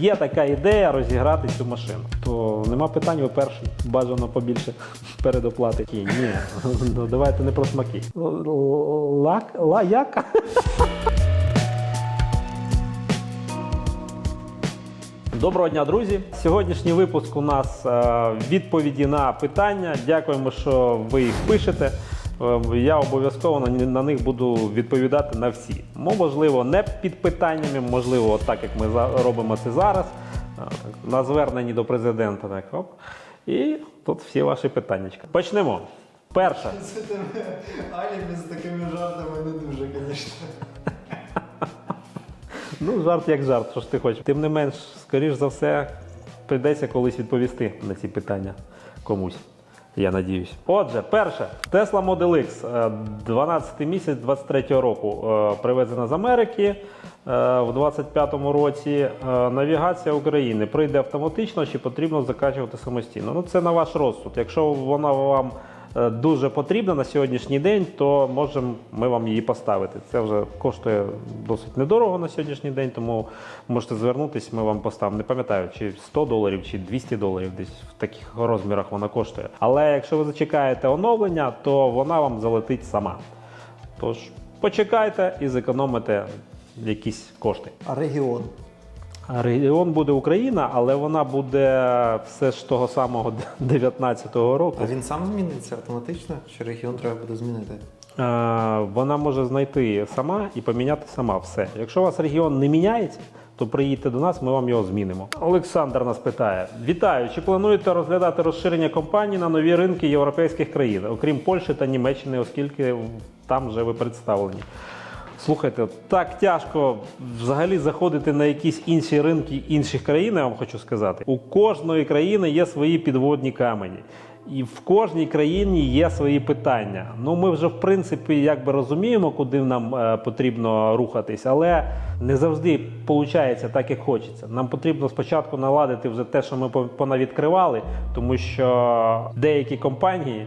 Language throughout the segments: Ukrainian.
Є така ідея розіграти цю машину. То нема питань, ви перший. Бажано побільше передоплати. Ні, ні. Ну, давайте не про смаки. Лак, ла, як? Доброго дня, друзі! Сьогоднішній випуск у нас е, відповіді на питання. Дякуємо, що ви їх пишете. Е, Я обов'язково на, них буду відповідати на всі. Мо, Можливо, не під питаннями, можливо, так як ми робимо це зараз. Е, На зверненні до президента. Так, оп. І тут всі ваші питання. Почнемо. Перше. Це тебе алібі з такими жартами не дуже, звісно. Ну, жарт як жарт, що ж ти хочеш. Тим не менш, скоріш за все, прийдеться колись відповісти на ці питання комусь. Я надіюсь. Отже, перше, Tesla Model X, е, 12 місяць 23 року, е, привезена з Америки е, в 25-му році. Е, Навігація України прийде автоматично чи потрібно закачувати самостійно. Ну, це на ваш розсуд. Якщо вона вам е, дуже потрібна на сьогоднішній день, то можемо ми вам її поставити. Це вже коштує досить недорого на сьогоднішній день, тому можете звернутися, ми вам поставимо. Не пам'ятаю, чи 100 доларів, чи 200 доларів, десь в таких розмірах вона коштує. Але якщо ви зачекаєте оновлення, то вона вам залетить сама. Тож почекайте і зекономите якісь кошти. Регіон? Регіон буде Україна, але вона буде все ж того самого 19-го року. А він сам зміниться автоматично? Чи регіон треба буде змінити? Е, вона може знайти сама і поміняти сама все. Якщо у вас регіон не міняється, то приїдьте до нас, ми вам його змінимо. Олександр нас питає: Вітаю! Чи плануєте розглядати розширення компанії на нові ринки європейських країн, окрім Польщі та Німеччини, оскільки там вже ви представлені? Слухайте, так тяжко взагалі заходити на якісь інші ринки інших країн, я вам хочу сказати. У кожної країни є свої підводні камені. І в кожній країні є свої питання. Ну ми вже в принципі якби розуміємо, куди нам е, потрібно рухатись, але не завжди виходить так, як хочеться. Нам потрібно спочатку наладити вже те, що ми по- понавідкривали, тому що деякі компанії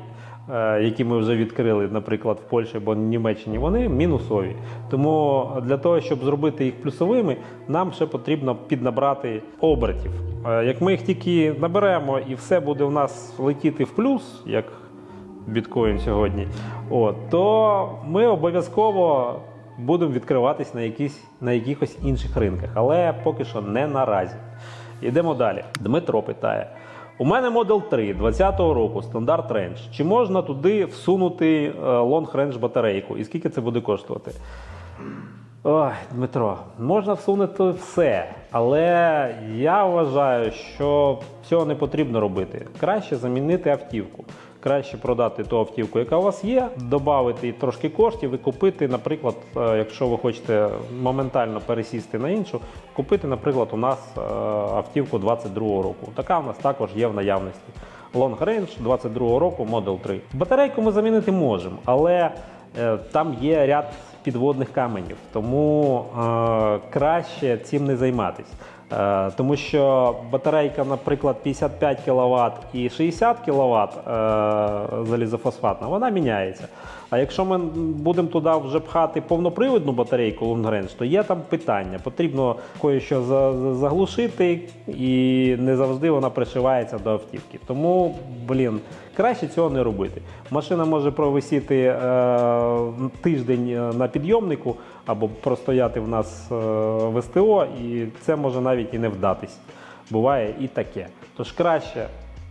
які ми вже відкрили, наприклад, в Польщі або Німеччині, вони мінусові. Тому для того, щоб зробити їх плюсовими, нам ще потрібно піднабрати обертів. Е, Як ми їх тільки наберемо і все буде у нас летіти в плюс, як біткоін сьогодні, от, то ми обов'язково будемо відкриватись на, якісь, на якихось інших ринках, але поки що не наразі. Йдемо далі. Дмитро питає. У мене Model 3 20-го року, стандарт рендж. Чи можна туди всунути е, long range батарейку? І скільки це буде коштувати? Ой, Дмитро, можна всунути все, але я вважаю, що цього не потрібно робити. Краще замінити автівку. Краще продати ту автівку, яка у вас є, додати трошки коштів і купити, наприклад, е, якщо ви хочете моментально пересісти на іншу, купити, наприклад, у нас е, автівку 22-го року. Така у нас також є в наявності. Long Range 22-го року Model 3. Батарейку ми замінити можемо, але е, там є ряд підводних каменів, тому краще цим не займатись. Е, тому що батарейка, наприклад, 55 кВт і 60 кВт е, залізофосфатна, вона міняється. А якщо ми будемо туди вже пхати повноприводну батарейку Range, то є там питання. Потрібно кое-що за- за- заглушити, і не завжди вона пришивається до автівки. Тому, блін, краще цього не робити. Машина може провисіти е, тиждень е, на підйомнику або простояти в нас е, в СТО, і це може навіть і не вдатись. Буває і таке. Тож краще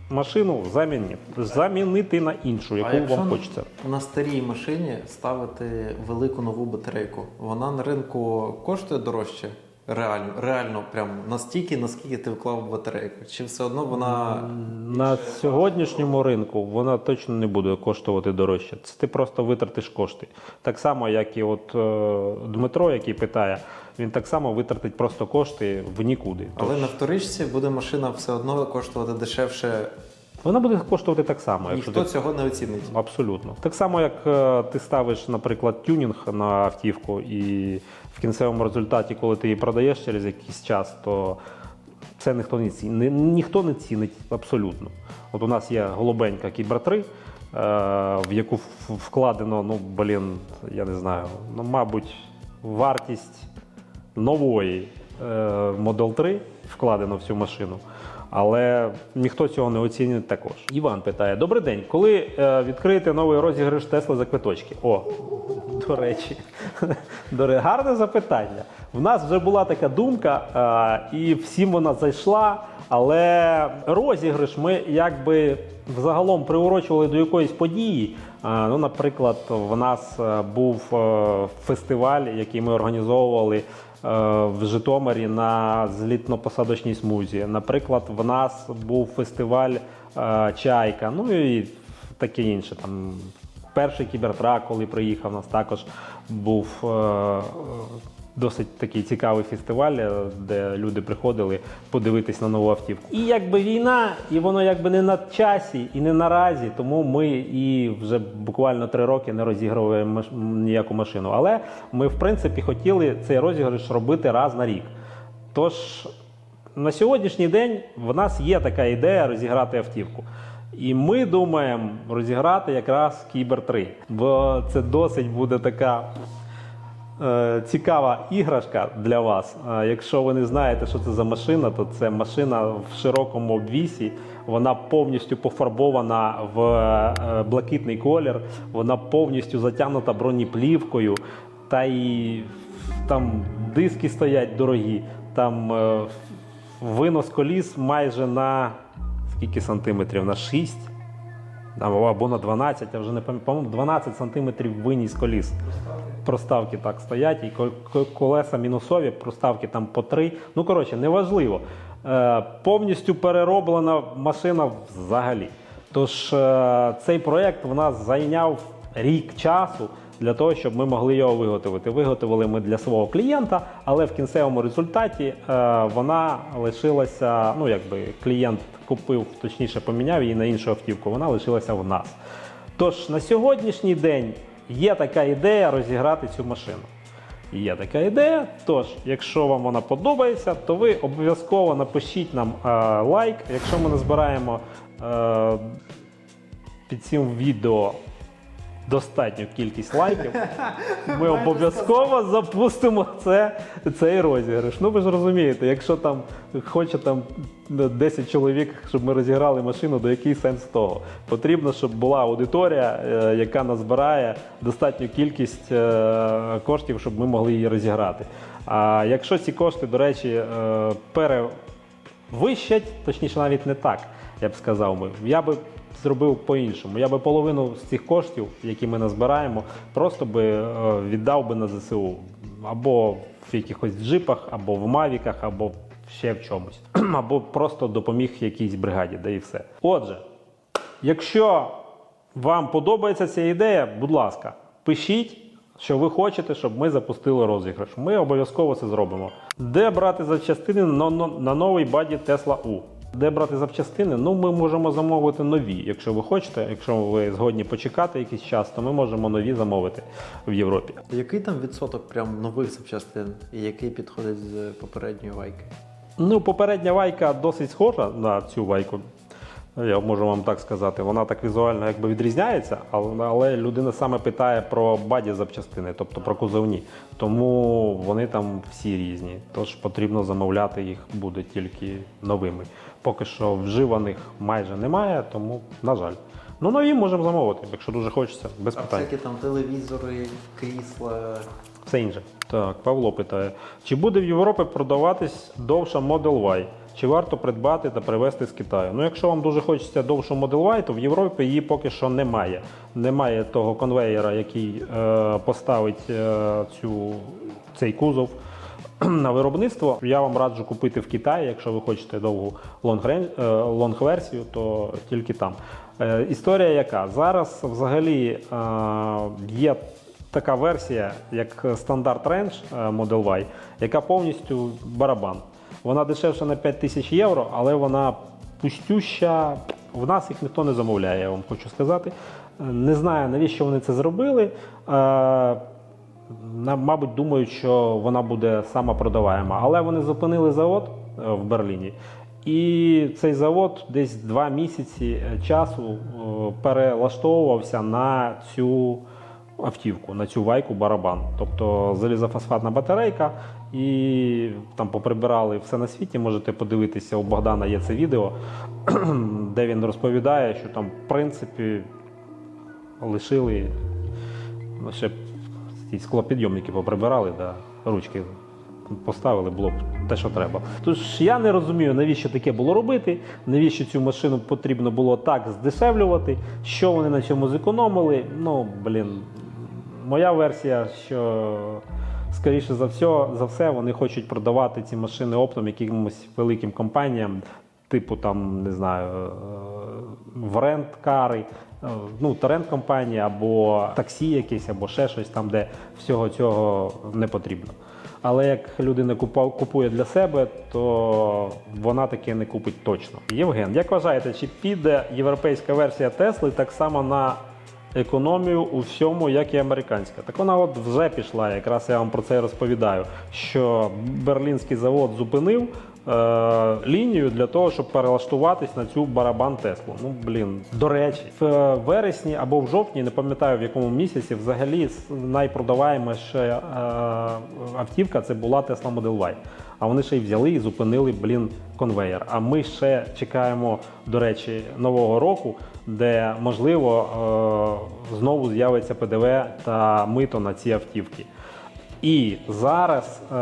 машину замінити, замінити на іншу, яку вам хочеться. на старій машині ставити велику нову батарейку, вона на ринку коштує дорожче? Реально, реально, прям настільки, наскільки ти вклав в батарейку. Чи все одно вона На сьогоднішньому ринку вона точно не буде коштувати дорожче. Це ти просто витратиш кошти. Так само, як і от е, Дмитро, який питає, він так само витратить просто кошти в нікуди. але Тож на вторичці буде машина все одно коштувати дешевше. Вона буде коштувати так само, якщо Ніхто ти цього не оцінить. Абсолютно. Так само, як е, ти ставиш, наприклад, тюнінг на автівку, і в кінцевому результаті, коли ти її продаєш через якийсь час, то це ніхто не цінить. Ніхто не цінить абсолютно. От у нас є голубенька Кібра 3, е, в яку вкладено, ну, блін, я не знаю, ну, мабуть, вартість нової е, Model 3 вкладено в цю машину. Але ніхто цього не оцінить також. Іван питає: Добрий день, коли е, відкриєте новий розіграш Тесла за квиточки? О, до речі, гарне запитання. В нас вже була така думка, е, і всім вона зайшла. Але розіграш ми якби взагалом приурочували до якоїсь події. Ну, наприклад, в нас е, був е, фестиваль, який ми організовували е, в Житомирі на злітно-посадочній смузі. Наприклад, в нас був фестиваль Чайка, ну і таке інше. Там перший кібертрак, коли приїхав, у нас також був досить такий цікавий фестиваль, е, де люди приходили подивитись на нову автівку. І якби війна, і воно якби не на часі і не наразі, тому ми і вже буквально три роки не розігруємо ніяку машину. Але ми, в принципі, хотіли цей розіграш робити раз на рік. Тож на сьогоднішній день в нас є така ідея розіграти автівку. І ми думаємо розіграти якраз Кібер 3. Бо це досить буде така цікава іграшка для вас. Е, якщо ви не знаєте, що це за машина, то це машина в широкому обвісі. Вона повністю пофарбована в е, блакитний колір, вона повністю затягнута бронеплівкою. Та й там диски стоять дорогі, там е, винос коліс майже на скільки сантиметрів? На 6 або на 12, я вже не пам'ятаю, по-моєму, 12 сантиметрів виніс коліс. Проставки так стоять, і ко- ко- колеса мінусові, проставки там по 3. Ну, коротше, неважливо. Е, повністю перероблена машина взагалі. Тож е, цей проєкт в нас зайняв рік часу для того, щоб ми могли його виготовити. Виготовили ми для свого клієнта, але в кінцевому результаті е, вона лишилася. Ну, якби клієнт купив, точніше поміняв її на іншу автівку. Вона лишилася в нас. Тож на сьогоднішній день є така ідея розіграти цю машину. Є така ідея. Тож, якщо вам вона подобається, то ви обов'язково напишіть нам е, лайк. Якщо ми назбираємо е, під цим відео достатню кількість лайків, ми обов'язково запустимо це, цей розіграш. Ну ви ж розумієте, якщо там хоче там 10 чоловік, щоб ми розіграли машину, то який сенс того? Потрібно, щоб була аудиторія, е, яка назбирає достатню кількість е, коштів, щоб ми могли її розіграти. А якщо ці кошти, до речі, е, перевищать, точніше, навіть не так, я б сказав я би зробив по-іншому. Я би половину з цих коштів, які ми назбираємо, просто би е, віддав би на ЗСУ. Або в якихось джипах, або в мавіках, або ще в чомусь. Або просто допоміг якійсь бригаді, да і все. Отже, якщо вам подобається ця ідея, будь ласка, пишіть, що ви хочете, щоб ми запустили розіграш. Ми обов'язково це зробимо. Де брати запчастини на, новий баді Tesla U? Де брати запчастини? Ну, ми можемо замовити нові. Якщо ви хочете, якщо ви згодні почекати якийсь час, то ми можемо нові замовити в Європі. Який там відсоток прям нових запчастин, і який підходить з попередньої вайки? Ну, попередня вайка досить схожа на цю вайку. Я можу вам так сказати. Вона так візуально якби відрізняється, але, але людина саме питає про баді запчастини, тобто про кузовні. Тому вони там всі різні. Тож потрібно замовляти їх буде тільки новими. Поки що вживаних майже немає, тому, на жаль. Ну, нові можемо замовити, якщо дуже хочеться, без А питань. всякі там телевізори, крісла. Все інше. Так, Павло питає: чи буде в Європі продаватись довша Model Y? Чи варто придбати та привезти з Китаю? Ну, якщо вам дуже хочеться довшу Model Y, то в Європі її поки що немає. Немає того конвеєра, який е, поставить е, цю, цей кузов на виробництво. Я вам раджу купити в Китаї, якщо ви хочете довгу лонг-рен- е, лонг-версію, то тільки там. Е, Історія яка? Зараз взагалі е, є така версія, як стандарт Range Model Y, яка повністю барабан. Вона дешевша на 5 тисяч євро, але вона пустюща. В нас їх ніхто не замовляє, я вам хочу сказати. Не знаю, навіщо вони це зробили. Мабуть, думають, що вона буде сама продаваєма. Але вони зупинили завод е, в Берліні. І цей завод десь два місяці е, часу е, перелаштовувався на цю автівку, на цю вайку барабан. Тобто залізофосфатна батарейка, і там поприбирали все на світі. Можете подивитися, у Богдана є це відео, де він розповідає, що там, в принципі, лишили ну, ще ці склопідйомники поприбирали, да, ручки поставили, було б те, що треба. Тож я не розумію, навіщо таке було робити, навіщо цю машину потрібно було так здешевлювати, що вони на цьому зекономили. Ну, блін, моя версія, що скоріше за все, за все вони хочуть продавати ці машини оптом якимось великим компаніям, типу там, не знаю, е, в рент-кари, е, ну, торрент-компанії або таксі якесь, або ще щось там, де всього цього не потрібно. Але як людина купує для себе, то вона таке не купить точно. Євген, як вважаєте, чи піде європейська версія Тесли так само на економію у всьому, як і американська? Так вона от вже пішла. Якраз я вам про це розповідаю. Що берлінський завод зупинив лінію для того, щоб перелаштуватись на цю барабан Теслу. Ну блін, до речі, в е, вересні або в жовтні, не пам'ятаю в якому місяці, взагалі найпродаваєміша е, автівка це була Tesla Model Y. А вони ще й взяли і зупинили, блін, конвейер. А ми ще чекаємо, до речі, нового року, де можливо е, знову з'явиться ПДВ та мито на ці автівки. І зараз е,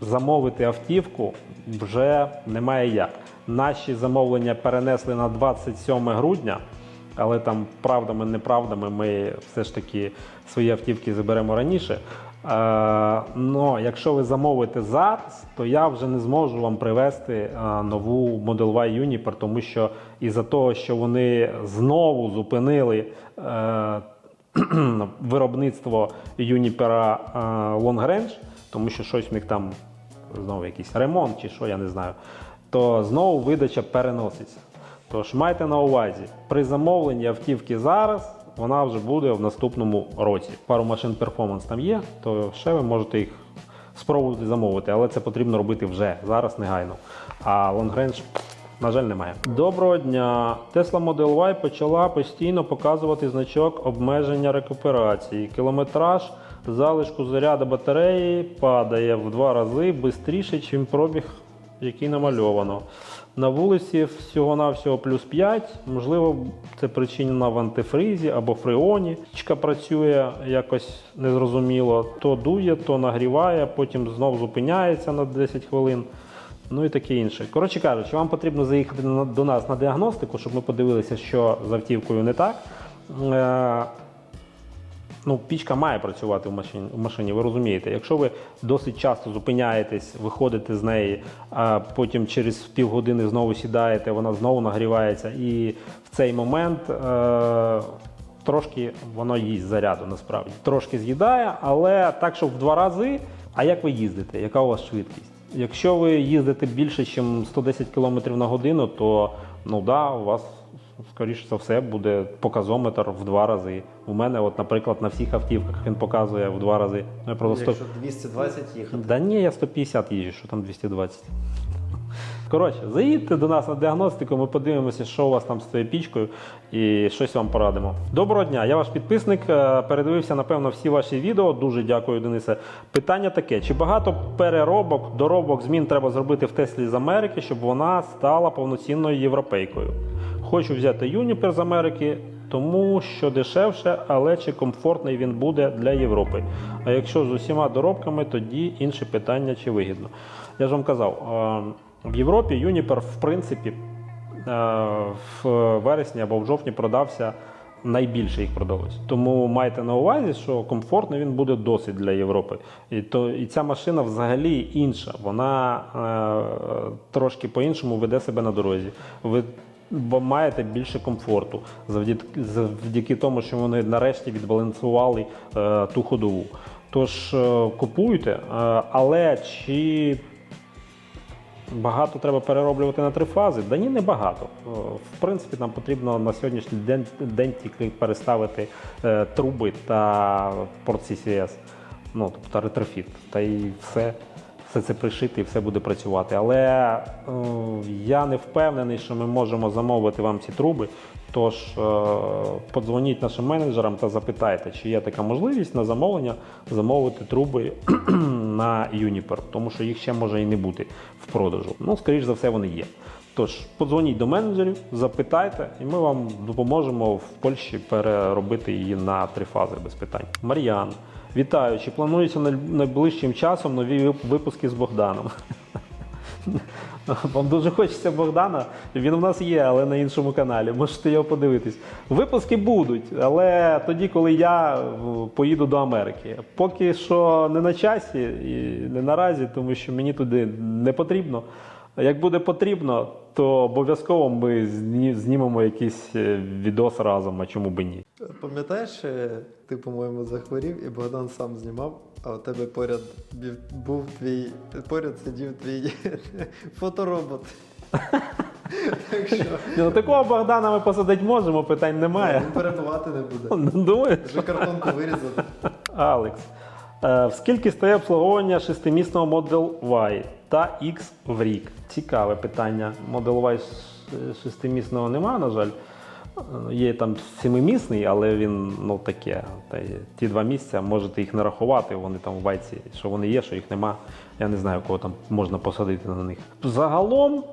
замовити автівку вже немає як. Наші замовлення перенесли на 27 грудня, але там правдами, неправдами ми все ж таки свої автівки заберемо раніше. Е, но якщо ви замовите зараз, то я вже не зможу вам привезти е, нову Model Y Uniper, тому що із-за того, що вони знову зупинили. Е, виробництво Юніпера Long Range, тому що щось в них там знову якийсь ремонт чи що, я не знаю, то знову видача переноситься. Тож майте на увазі, при замовленні автівки зараз вона вже буде в наступному році. Пару машин перформанс там є, то ще ви можете їх спробувати замовити, але це потрібно робити вже зараз негайно. А Long на жаль, немає. Доброго дня. Tesla Model Y почала постійно показувати значок обмеження рекуперації. Кілометраж залишку заряду батареї падає в два рази швидше, ніж пробіг, який намальовано. На вулиці всього-навсього плюс 5. Можливо, це причинено в антифризі або фреоні. Чка працює якось незрозуміло. То дує, то нагріває, потім знов зупиняється на 10 хвилин. Ну і таке інше. Коротше кажучи, вам потрібно заїхати до нас на діагностику, щоб ми подивилися, що з автівкою не так. Ну, пічка має працювати в машині, в машині, ви розумієте. Якщо ви досить часто зупиняєтесь, виходите з неї, а потім через півгодини знову сідаєте, вона знову нагрівається, і в цей момент е, трошки воно їсть заряду насправді. Трошки з'їдає, але так, щоб в два рази. А як ви їздите? Яка у вас швидкість? Якщо ви їздите більше, ніж 110 км на годину, то ну да, у вас скоріше за все буде показометр в два рази. У мене, от, наприклад, на всіх автівках він показує в два рази. Ну, я 100... Якщо 220 їхати. Да ні, я 150 їжджу, що там 220. Коротше, заїдьте до нас на діагностику, ми подивимося, що у вас там з цією пічкою, і щось вам порадимо. Доброго дня, я ваш підписник. е, Передивився, напевно, всі ваші відео. Дуже дякую, Денисе. Питання таке: чи багато переробок, доробок, змін треба зробити в Теслі з Америки, щоб вона стала повноцінною європейкою? Хочу взяти Юніпер з Америки, тому що дешевше, але чи комфортний він буде для Європи. А якщо з усіма доробками, тоді інше питання, чи вигідно. Я ж вам казав, в Європі Юніпер, в принципі, е, в вересні або в жовтні продався. Найбільше їх продалось. Тому майте на увазі, що комфортно він буде досить для Європи. І, то, і ця машина взагалі інша. Вона е, трошки по-іншому веде себе на дорозі. Ви бо маєте більше комфорту завдяки, завдяки тому, що вони нарешті відбалансували е, ту ходову. Тож е, купуйте, е, але чи багато треба перероблювати на три фази? Да ні, не багато. Е, В принципі, нам потрібно на сьогоднішній день, день тільки переставити е, труби та порт CCS, ну тобто ретрофіт. Та і все, все це пришити і все буде працювати. Але е, я не впевнений, що ми можемо замовити вам ці труби. Тож е, подзвоніть нашим менеджерам та запитайте, чи є така можливість на замовлення замовити труби на Uniper, тому що їх ще може і не бути в продажу. Ну, скоріш за все, вони є. Тож подзвоніть до менеджерів, запитайте, і ми вам допоможемо в Польщі переробити її на три фази без питань. Мар'ян, вітаю! Чи планується най- найближчим часом нові випуски з Богданом? Вам дуже хочеться Богдана. Він у нас є, але на іншому каналі. Можете його подивитись. Випуски будуть, але тоді, коли я поїду до Америки. Поки що не на часі і не наразі, тому що мені туди не потрібно. Як буде потрібно, то обов'язково ми зні- знімемо якийсь е, відос разом, а чому би ні. Пам'ятаєш, е, ти, по-моєму, захворів і Богдан сам знімав, а у тебе поряд був твій. Поряд сидів твій фоторобот. Так що Ну, такого Богдана ми посадити можемо, питань немає. він перебувати не буде. Думаю, Вже картонку вирізати. Алекс. Е, скільки стає обслуговування шестимісного Model Y та X в рік? Цікаве питання. Model Y ш- шестимісного немає, на жаль. Е, Є там семимісний, але він ну таке. Та ті два місця можете їх не рахувати. Вони там в байці, що вони є, що їх нема. Я не знаю, кого там можна посадити на них. Загалом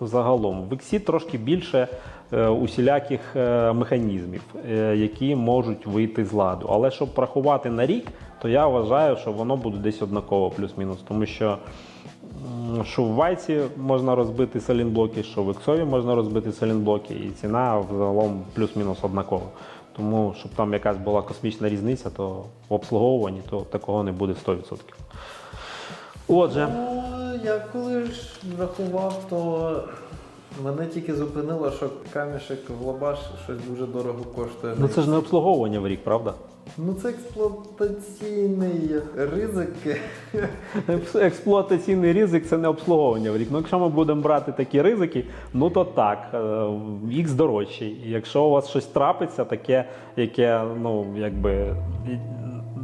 Загалом в іксі трошки більше е, усіляких е, механізмів, які можуть вийти з ладу. Але щоб рахувати на рік, то я вважаю, що воно буде десь однаково, плюс-мінус. Тому що, що в вайці можна розбити салінблоки, що в іксові можна розбити салінблоки, і ціна взагалом плюс-мінус однакова. Тому, щоб там якась була космічна різниця, то в обслуговуванні то такого не буде 100%. Отже. Ну, я коли ж рахував, то мене тільки зупинило, що камішек в лабаш щось дуже дорого коштує. Ну це ж не обслуговування в рік, правда? Ну це експлуатаційний ризик. Експлуатаційний ризик це не обслуговування в рік. Ну, якщо ми будемо брати такі ризики, ну то так, X дорожчий. І Якщо у вас щось трапиться, таке, яке ну, якби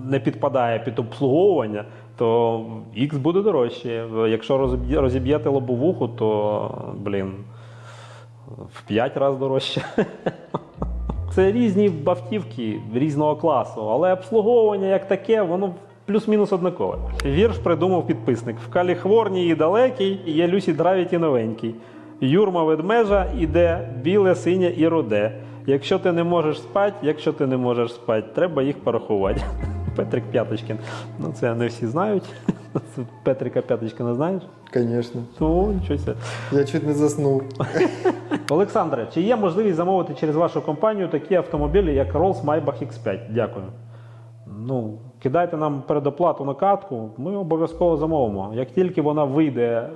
не підпадає під обслуговування, то X буде дорожче. Якщо розіб'єте лобовуху, то блін, в 5 разів дорожче. Це різні автівки різного класу, але обслуговування як таке, воно плюс-мінус однакове. Вірш придумав підписник. В Каліфорнії далекій є Люсі Дравіті новенький. Юрма ведмежа іде біле, синє і руде. Якщо ти не можеш спати, якщо ти не можеш спати, треба їх порахувати. Петрик П'яточкін. Ну це не всі знають. Петрика П'яточкіна знаєш? Звісно. Ну, нічого. себе. Я чуть не заснув. Олександре, чи є можливість замовити через вашу компанію такі автомобілі, як Rolls Maybach X5? Дякую. Ну, кидайте нам передоплату на катку, ми обов'язково замовимо. Як тільки вона вийде е,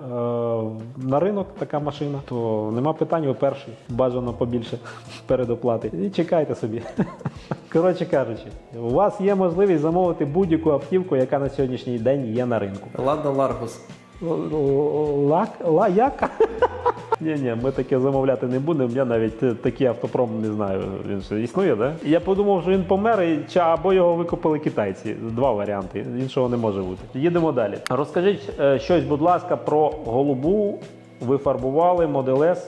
на ринок, така машина, то нема питань, ви перший. Бажано побільше передоплати. І чекайте собі. Коротше кажучи, у вас є можливість замовити будь-яку автівку, яка на сьогоднішній день є на ринку. Ладно, Ларгус. Лак? Ла, як? Ні, ні, ми таке замовляти не будемо. Я навіть е, такий автопром не знаю. Він ще існує, да? Я подумав, що він помер, і- або його викупили китайці. Два варіанти. Іншого не може бути. Їдемо далі. Розкажіть е, щось, будь ласка, про голубу. Ви фарбували S,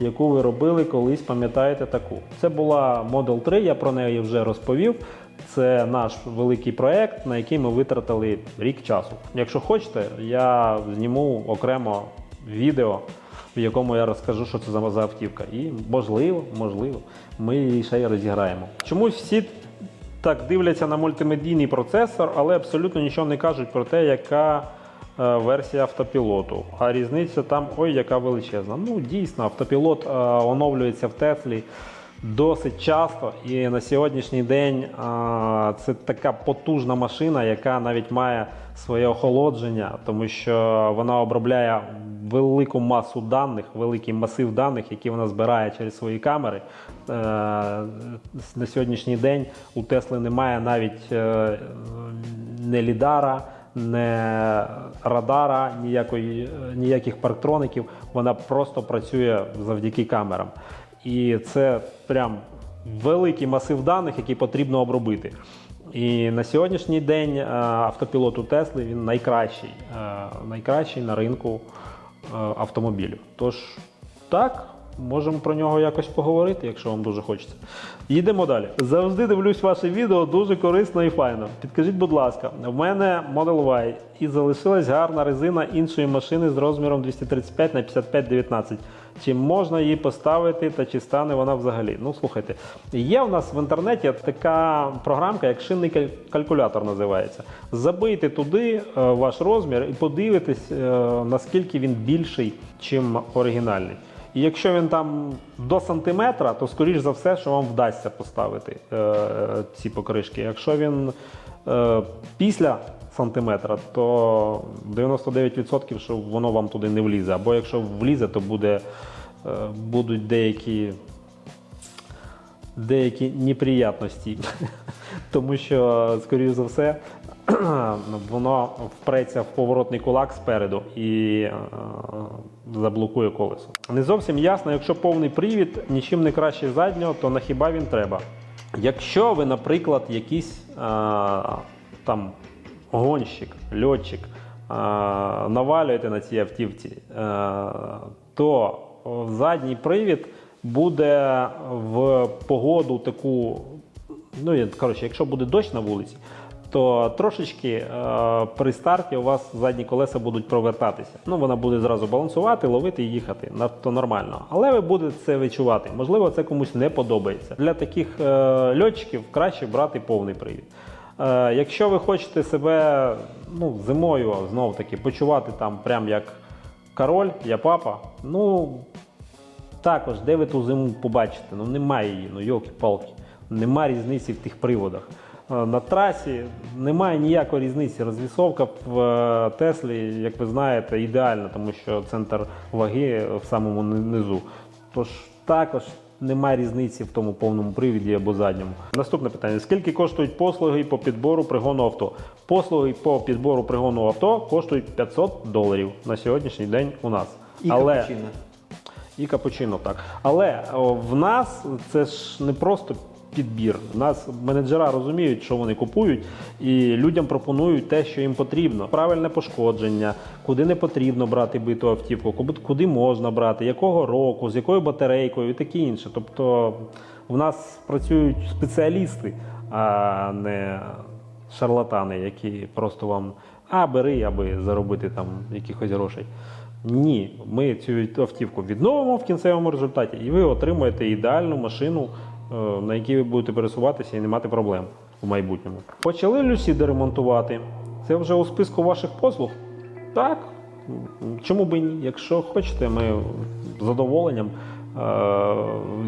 яку ви робили колись, пам'ятаєте таку. Це була Model 3, я про неї вже розповів. Це наш великий проект, на який ми витратили рік часу. Якщо хочете, я зніму окремо відео, в якому я розкажу, що це за автівка. І можливо, можливо, ми її ще й розіграємо. Чомусь всі так дивляться на мультимедійний процесор, але абсолютно нічого не кажуть про те, яка е, версія автопілоту. А різниця там ой, яка величезна. Ну, дійсно, автопілот е, оновлюється в Теслі досить часто. І на сьогоднішній день е, це така потужна машина, яка навіть має своє охолодження, тому що вона обробляє велику масу даних, великий масив даних, які вона збирає через свої камери. Е, На сьогоднішній день у Тесли немає навіть е, не лідара, не радара, ніякої, ніяких парктроників. Вона просто працює завдяки камерам. І це прям великий масив даних, який потрібно обробити. І на сьогоднішній день е, автопілот у Тесли він найкращий, е, найкращий на ринку е, автомобілів. Тож так, можемо про нього якось поговорити, якщо вам дуже хочеться. Їдемо далі. Завжди дивлюсь ваше відео, дуже корисно і файно. Підкажіть, будь ласка, в мене Model Y і залишилась гарна резина іншої машини з розміром 235 на 55 19. Чи можна її поставити та чи стане вона взагалі? Ну слухайте, є в нас в інтернеті така програмка, як шинний калькулятор називається. Забийте туди е, ваш розмір і подивитесь, е, наскільки він більший, чим оригінальний. І якщо він там до сантиметра, то скоріш за все, що вам вдасться поставити е, ці покришки. Якщо він е, після сантиметра, то 99% що воно вам туди не влізе. Або якщо влізе, то буде, е, будуть деякі, деякі неприятності. Тому що, скоріш за все, воно впреться в поворотний кулак спереду і е, заблокує колесо. Не зовсім ясно, якщо повний привід нічим не краще заднього, то на хіба він треба? Якщо ви, наприклад, якийсь е, там гонщик, льотчик е, навалюєте на цій автівці, е, то задній привід буде в погоду таку ну, коротше, якщо буде дощ на вулиці, то трошечки е, при старті у вас задні колеса будуть провертатися. Ну, вона буде зразу балансувати, ловити і їхати. На- То нормально. Але ви будете це відчувати. Можливо, це комусь не подобається. Для таких е, льотчиків краще брати повний привід. Е, якщо ви хочете себе ну, зимою знов таки почувати там прям як король, я папа, ну також, де ви ту зиму побачите? Ну немає її, ну йолки-палки. Нема різниці в тих приводах. Е, На трасі немає ніякої різниці. Розвісовка в е, Теслі, як ви знаєте, ідеальна, тому що центр ваги в самому низу. Тож також немає різниці в тому повному привіді або задньому. Наступне питання: скільки коштують послуги по підбору пригону авто? Послуги по підбору пригону авто коштують 500 доларів на сьогоднішній день у нас. І Але капучино. і капучино, так. Але о, в нас це ж не просто підбір. У нас менеджера розуміють, що вони купують, і людям пропонують те, що їм потрібно. Правильне пошкодження, куди не потрібно брати биту автівку, куди- можна брати, якого року, з якою батарейкою і таке інше. Тобто в нас працюють спеціалісти, а не шарлатани, які просто вам а бери, аби заробити там якихось грошей. Ні, ми цю автівку відновимо в кінцевому результаті, і ви отримаєте ідеальну машину, на якій ви будете пересуватися і не мати проблем в майбутньому. Почали люсіди ремонтувати. Це вже у списку ваших послуг? Так. Чому би ні? Якщо хочете, ми з задоволенням е,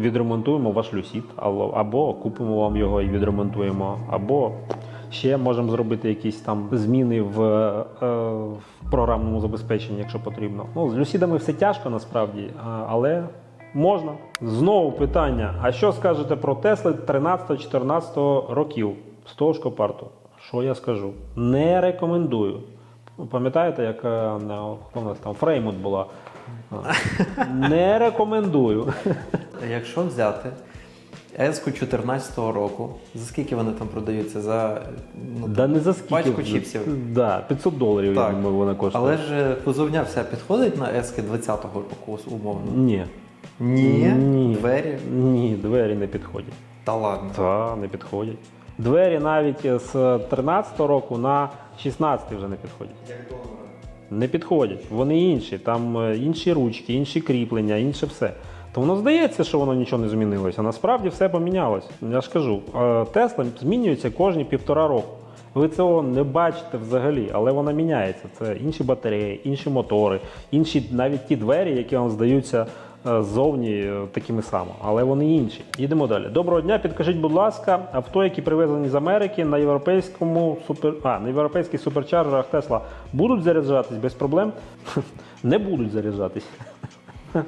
відремонтуємо ваш люсід, або- або купимо вам його і відремонтуємо, або ще можемо зробити якісь там зміни в, е, в програмному забезпеченні, якщо потрібно. Ну, з люсідами все тяжко насправді, але можна. Знову питання: а що скажете про Тесли 13-14 років з того ж копарту? Що я скажу? Не рекомендую. Пам'ятаєте, як е, хто у нас там Фреймут була? Не рекомендую. Якщо взяти еску 14-го року, за скільки вони там продаються? За ну, Да не за скільки. пачку чіпсів. Да, 500 доларів, я Так. думаю, вона коштує. Але ж кузовня вся підходить на ески 20-го року умовно. Ні. Ні, Ні. двері. Ні, двері не підходять. Та ладно. Та, не підходять. Двері навіть з 13 року на 16 вже не підходять. Не підходять. Вони інші. Там е, інші ручки, інші кріплення, інше все. То воно здається, що воно нічого не змінилося. Насправді все помінялось. Я ж кажу, е, Тесла змінюється кожні півтора року. Ви цього не бачите взагалі, але вона міняється. Це інші батареї, інші мотори, інші навіть ті двері, які вам здаються ззовні е, такими само, але вони інші. Їдемо далі. Доброго дня. Підкажіть, будь ласка, авто, які привезені з Америки на європейському супер а, на європейських суперчарджерах Тесла будуть заряджатись без проблем? Не будуть заряджатись.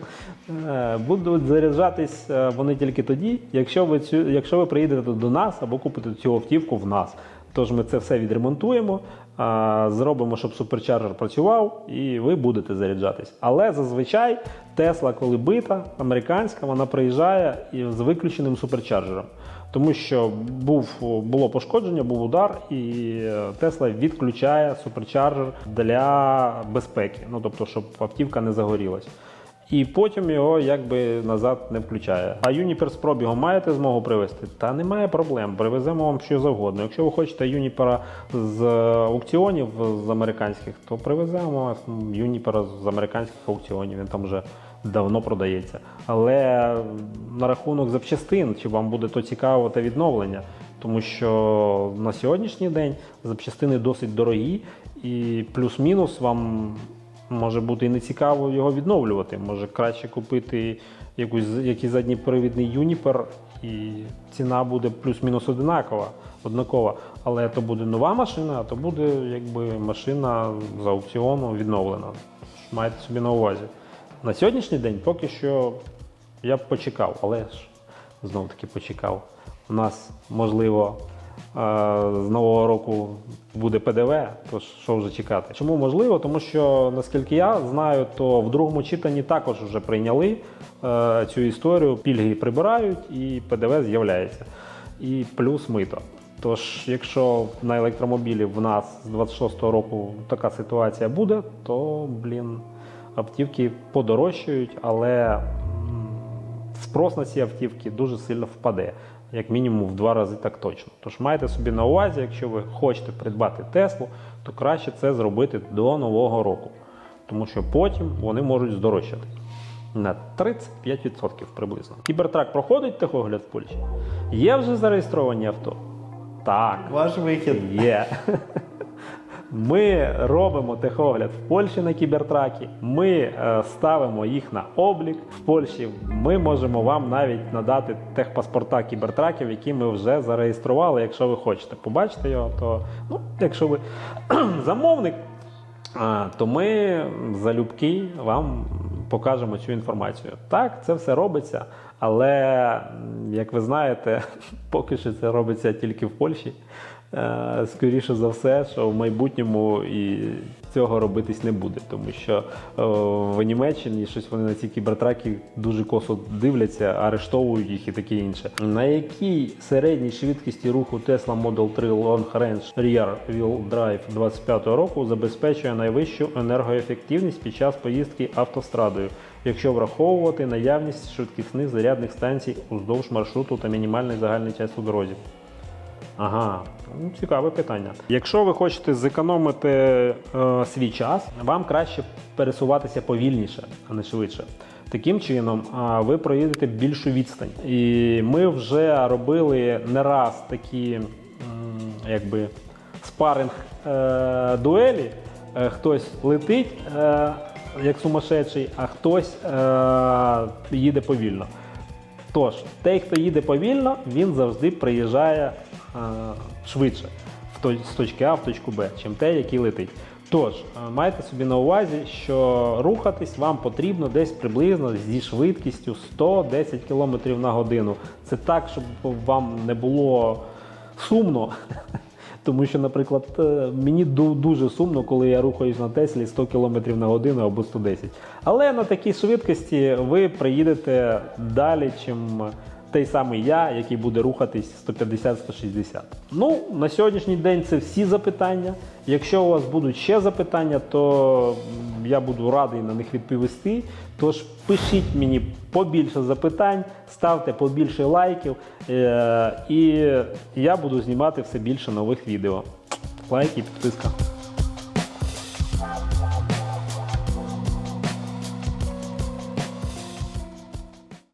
Е, Будуть заряджатись е, вони тільки тоді, якщо ви якщо ви приїдете до нас або купите цю автівку в нас. Тож ми це все відремонтуємо, зробимо, щоб суперчарджер працював, і ви будете заряджатись. Але зазвичай Тесла, коли бита, американська, вона приїжджає з виключеним суперчарджером. Тому що був, було пошкодження, був удар, і е, Тесла відключає суперчарджер для безпеки, ну тобто, щоб автівка не загорілась. І потім його якби назад не включає. А Юніпер з пробігом маєте змогу привезти? Та немає проблем. Привеземо вам що завгодно. Якщо ви хочете Юніпера з аукціонів з американських, то привеземо Юніпера з американських аукціонів. Він там вже давно продається. Але на рахунок запчастин, чи вам буде то цікаво те відновлення, тому що на сьогоднішній день запчастини досить дорогі, і плюс-мінус вам може бути і не цікаво його відновлювати. Може краще купити якусь, якийсь задніпривідний юніпер, і ціна буде плюс-мінус одинакова, однакова. Але то буде нова машина, а то буде якби машина з аукціону відновлена. Майте собі на увазі. На сьогоднішній день поки що я б почекав, але ж знов таки почекав. У нас можливо з нового року буде ПДВ, тож що вже чекати. Чому можливо? Тому що наскільки я знаю, то в другому читанні також вже прийняли е, цю історію. Пільги прибирають і ПДВ з'являється. І плюс мито. Тож, якщо на електромобілі в нас з 26-го року така ситуація буде, то блін, автівки подорожчають, але спрос на ці автівки дуже сильно впаде, як мінімум в два рази так точно. Тож майте собі на увазі, якщо ви хочете придбати Теслу, то краще це зробити до нового року, тому що потім вони можуть здорожчати на 35% приблизно. Кібертрак проходить техогляд в Польщі? Є вже зареєстровані авто? Так. Ваш вихід. Є. Ми робимо техогляд в Польщі на кібертракі. Ми е, ставимо їх на облік в Польщі. Ми можемо вам навіть надати техпаспорта кібертраків, які ми вже зареєстрували. Якщо ви хочете побачити його, то ну, якщо ви замовник, то ми залюбки вам покажемо цю інформацію. Так, це все робиться, але як ви знаєте, поки що це робиться тільки в Польщі. Е, Скоріше за все, що в майбутньому і цього робитись не буде, тому що е, в Німеччині щось вони на ці кібертраки дуже косо дивляться, арештовують їх і таке інше. На якій середній швидкості руху Tesla Model 3 Long Range Rear Wheel Drive 25 року забезпечує найвищу енергоефективність під час поїздки автострадою, якщо враховувати наявність швидкісних зарядних станцій уздовж маршруту та мінімальний загальний час у дорозі. Ага, ну, цікаве питання. Якщо ви хочете зекономити е, свій час, вам краще пересуватися повільніше, а не швидше. Таким чином, ви проїдете більшу відстань. І ми вже робили не раз такі якби спаринг е, дуелі. Е, хтось летить е, як сумасшедший, а хтось е, їде повільно. Тож, той, хто їде повільно, він завжди приїжджає швидше з точки А в точку Б, чим той, який летить. Тож, е, майте собі на увазі, що рухатись вам потрібно десь приблизно зі швидкістю 110 км на годину. Це так, щоб вам не було сумно. Тому що, наприклад, е, мені дуже сумно, коли я рухаюсь на Теслі 100 км на годину або 110. Але на такій швидкості ви приїдете далі, чим той самий я, який буде рухатись 150-160. Ну, на сьогоднішній день це всі запитання. Якщо у вас будуть ще запитання, то я буду радий на них відповісти. Тож пишіть мені побільше запитань, ставте побільше лайків, е- і я буду знімати все більше нових відео. Лайк і підписка.